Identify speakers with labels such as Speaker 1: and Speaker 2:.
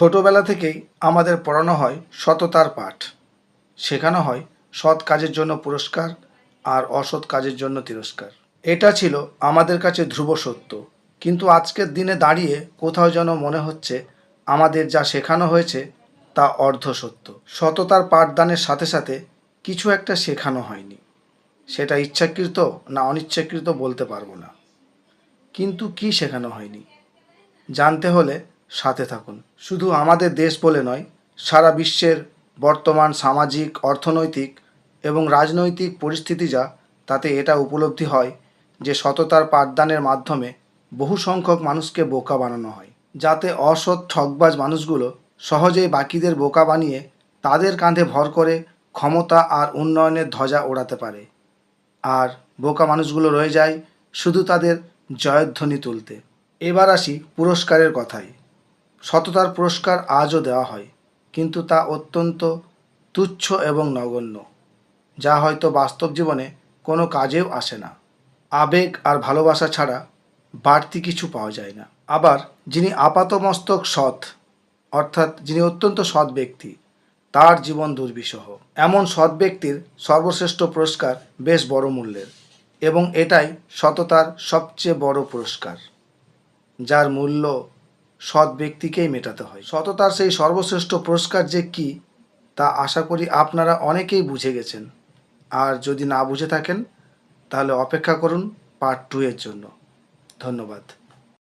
Speaker 1: ছোটবেলা থেকেই আমাদের পড়ানো হয় সততার পাঠ। শেখানো হয় সৎ কাজের জন্য পুরস্কার আর অসৎ কাজের জন্য তিরস্কার। এটা ছিল আমাদের কাছে ধ্রুব সত্য। কিন্তু আজকের দিনে দাঁড়িয়ে কোথাও যেন মনে হচ্ছে আমাদের যা শেখানো হয়েছে তা অর্ধ সত্য। সততার পাঠদানের সাথে সাথে কিছু একটা শেখানো হয়নি। সেটা ইচ্ছাকৃত না অনিচ্ছাকৃত বলতে পারব না। কিন্তু কি শেখানো হয়নি? জানতে হলে সাথে থাকুন। শুধু আমাদের দেশ বলে নয়, সারা বিশ্বের বর্তমান সামাজিক, অর্থনৈতিক এবং রাজনৈতিক পরিস্থিতি যা, তাতে এটা উপলব্ধি হয় যে সততার পাঠদানের মাধ্যমে বহু সংখ্যক মানুষকে বোকা বানানো হয়। যাতে অসৎ ঠকবাজ মানুষগুলো সহজেই বাকিদের বোকা বানিয়ে তাদের কাঁধে ভর করে ক্ষমতা আর উন্নয়নের ধ্বজা ওড়াতে পারে। আর বোকা মানুষগুলো রয়ে যায় শুধু তাদের জয়ধ্বনি তুলতে। এবার আসি পুরস্কারের কথায়। সততার পুরস্কার আজও দেওয়া হয়, কিন্তু তা অত্যন্ত তুচ্ছ এবং নগণ্য, যা হয়তো বাস্তব জীবনে কোনো কাজেও আসে না। আবেগ আর ভালোবাসা ছাড়া বাড়তি কিছু পাওয়া যায় না। আবার যিনি আপাতমস্তক সৎ, অর্থাৎ যিনি অত্যন্ত সৎ ব্যক্তি, তার জীবন দুর্বিষহ। এমন সৎ ব্যক্তির সর্বশ্রেষ্ঠ পুরস্কার বেশ বড় মূল্যের, এবং এটাই সততার সবচেয়ে বড় পুরস্কার, যার মূল্য সৎ ব্যক্তিকেই মেটাতে হয়। সততার সেই সর্বশ্রেষ্ঠ পুরস্কার যে কি, তা আশা করি আপনারা অনেকেই বুঝে গেছেন। আর যদি না বুঝে থাকেন, তাহলে অপেক্ষা করুন পার্ট টু এর জন্য। ধন্যবাদ।